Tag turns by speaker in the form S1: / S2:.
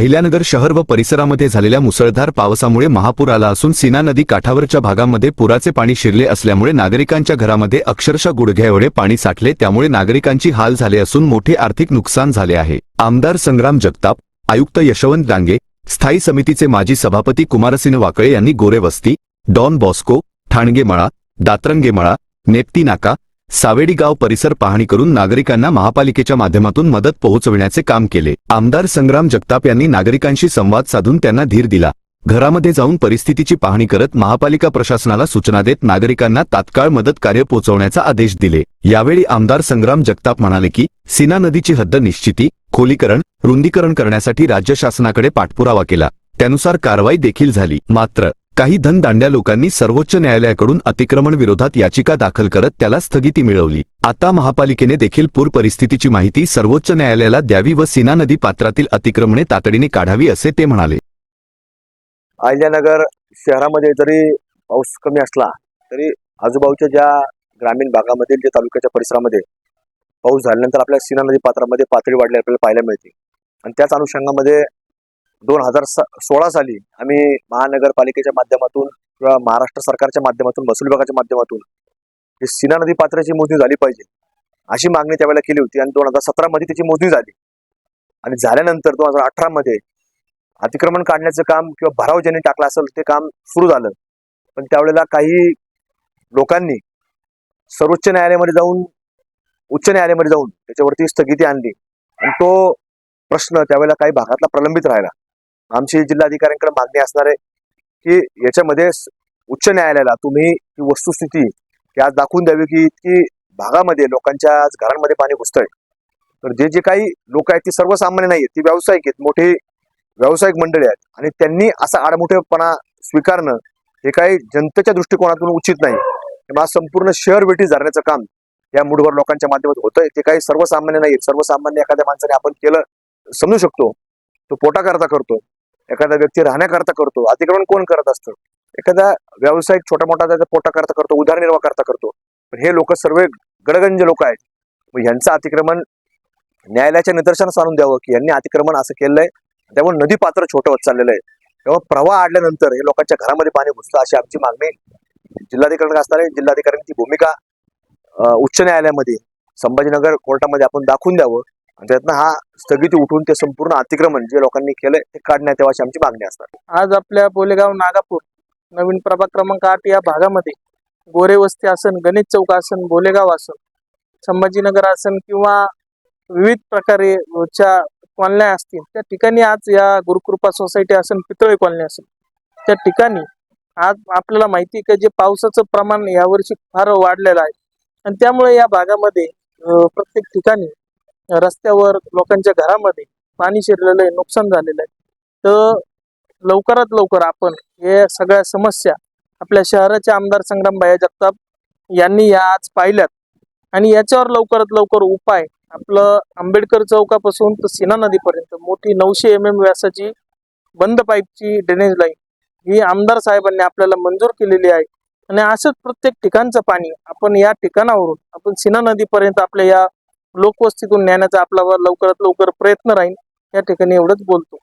S1: अहिल्यानगर शहर व परिसरामध्ये झालेल्या मुसळधार पावसामुळे महापूर आला असून सीना नदी काठावरच्या भागामध्ये पुराचे पाणी शिरले असल्यामुळे नागरिकांच्या घरामध्ये अक्षरशः गुडघ्याएवढे पाणी साठले. त्यामुळे नागरिकांची हाल झाले असून मोठे आर्थिक नुकसान झाले आहे. आमदार संग्राम जगताप आयुक्त यशवंत डांगे स्थायी समितीचे माजी सभापती कुमारसिंह वाकळे यांनी गोरेवस्ती डॉन बॉस्को ठाणगेमळा दातरंगेमळा नेप्ती नाका सावेडी गाव परिसर पाहणी करून नागरिकांना महापालिकेच्या माध्यमातून मदत पोहोचविण्याचे काम केले. आमदार संग्राम जगताप यांनी नागरिकांशी संवाद साधून त्यांना धीर दिला. घरामध्ये जाऊन परिस्थितीची पाहणी करत महापालिका प्रशासनाला सूचना देत नागरिकांना तात्काळ मदत कार्य पोहोचवण्याचा आदेश दिले. यावेळी आमदार संग्राम जगताप म्हणाले की सीना नदीची हद्द निश्चिती खोलीकरण रुंदीकरण करण्यासाठी राज्य शासनाकडे पाठपुरावा केला. त्यानुसार कारवाई देखील झाली. मात्र काही धनदांड्या लोकांनी सर्वोच्च न्यायालयाकडून अतिक्रमण विरोधात याचिका दाखल करत त्याला स्थगिती मिळवली. आता महापालिकेने देखील पूर परिस्थितीची माहिती सर्वोच्च न्यायालयाला द्यावी व सीना नदी पात्रातील अतिक्रमणे तातडीने काढावी असे ते म्हणाले.
S2: अहिल्यानगर शहरामध्ये जरी पाऊस कमी असला तरी आजूबाजूच्या ज्या ग्रामीण भागामधील जे तालुक्याच्या परिसरामध्ये पाऊस झाल्यानंतर आपल्या सीना नदी पात्रामध्ये पातळी वाढली आपल्याला पाहायला मिळते. आणि त्याच अनुषंगामध्ये दोन हजार सोळा साली आम्ही महानगरपालिकेच्या माध्यमातून किंवा महाराष्ट्र सरकारच्या माध्यमातून महसूल विभागाच्या माध्यमातून ही सीना नदी पात्राची मोजणी झाली पाहिजे अशी मागणी त्यावेळेला केली होती. आणि दोन हजार सतरामध्ये त्याची मोजणी झाली. आणि झाल्यानंतर दोन हजार अठरामध्ये अतिक्रमण काढण्याचं काम किंवा भराव ज्यांनी टाकला असेल ते काम सुरू झालं. पण त्यावेळेला काही लोकांनी सर्वोच्च न्यायालयामध्ये जाऊन उच्च न्यायालयामध्ये जाऊन त्याच्यावरती स्थगिती आणली. आणि तो प्रश्न त्यावेळेला काही भागातला प्रलंबित राहिला. आमची जिल्हाधिकाऱ्यांकडे मागणी असणार आहे की याच्यामध्ये उच्च न्यायालयाला तुम्ही ही वस्तुस्थिती की आज दाखवून द्यावी की इतकी भागामध्ये लोकांच्या आज घरांमध्ये पाणी घुसतंय. तर जे जे काही लोक आहेत ती सर्वसामान्य नाही आहेत ती व्यावसायिक आहेत मोठी व्यावसायिक मंडळी आहेत. आणि त्यांनी असा आडमुठेपणा स्वीकारणं हे काही जनतेच्या दृष्टिकोनातून उचित नाही. तेव्हा संपूर्ण शहर वेठी धरण्याचं काम या मूडवर लोकांच्या माध्यमात होतंय. ते काही सर्वसामान्य नाही सर्वसामान्य एखाद्या माणसाने आपण केलं समजू शकतो. तो पोटाकरता करतो. एखादा व्यक्ती राहण्याकरता करतो अतिक्रमण कोण करत असतं? एखादा व्यावसायिक छोटा मोठा त्याचा पोटाकरता करतो उदारनिर्वाह करता. करतो पण हे लोक सर्व गडगंज लोक आहेत. मग यांचं अतिक्रमण न्यायालयाच्या निदर्शनास आणून द्यावं की यांनी अतिक्रमण असं केलंय त्यामुळे नदी पात्र छोटं होत चाललेलं आहे. तेव्हा प्रवाह आडल्यानंतर हे लोकांच्या घरामध्ये पाणी घुसतं अशी आमची मागणी जिल्हाधिकाऱ्यांना असणार आहे. जिल्हाधिकाऱ्यांची भूमिका उच्च न्यायालयामध्ये संभाजीनगर कोर्टामध्ये आपण दाखवून द्यावं. म्हणजे आणि त्यातनं हा स्थगिती उठून ते संपूर्ण अतिक्रमण जे लोकांनी केलंय ते काढण्यात यावं अशी आमची मागणी असणार.
S3: आज आपल्या बोलेगाव नागापूर नवीन प्रभाग क्रमांक आठ या भागामध्ये गोरे वस्ती आसन गणेश चौक आसन बोलेगाव आसन संभाजीनगर आसन किंवा विविध प्रकारे च्या कॉलन्या असतील त्या ठिकाणी आज या गुरुकृपा सोसायटी असेल पितळे कॉलनी असेल त्या ठिकाणी आज आपल्याला माहिती आहे का जे पावसाचं प्रमाण यावर्षी फार वाढलेलं आहे. आणि त्यामुळे या भागामध्ये प्रत्येक ठिकाणी रस्त्यावर लोकांच्या घरामध्ये पाणी शिरलेलं आहे नुकसान झालेलं आहे. तर लवकरात लवकर आपण हे सगळ्या समस्या आपल्या शहराचे आमदार संग्रामबाया जगताप यांनी या आज पाहिल्यात. आणि याच्यावर लवकरात लवकर उपाय आपलं आंबेडकर चौकापासून तर सीना नदीपर्यंत मोठी नऊशे एम एम व्यासाची बंद पाईपची ड्रेनेज लाईन ही आमदार साहेबांनी आपल्याला मंजूर केलेली आहे. आणि असंच प्रत्येक ठिकाणचं पाणी आपण या ठिकाणावरून आपण सीना नदीपर्यंत आपल्या या लोकवस्तीतून नेण्याचा आपला लवकरात लवकर प्रयत्न राहील या ठिकाणी एवढंच बोलतो.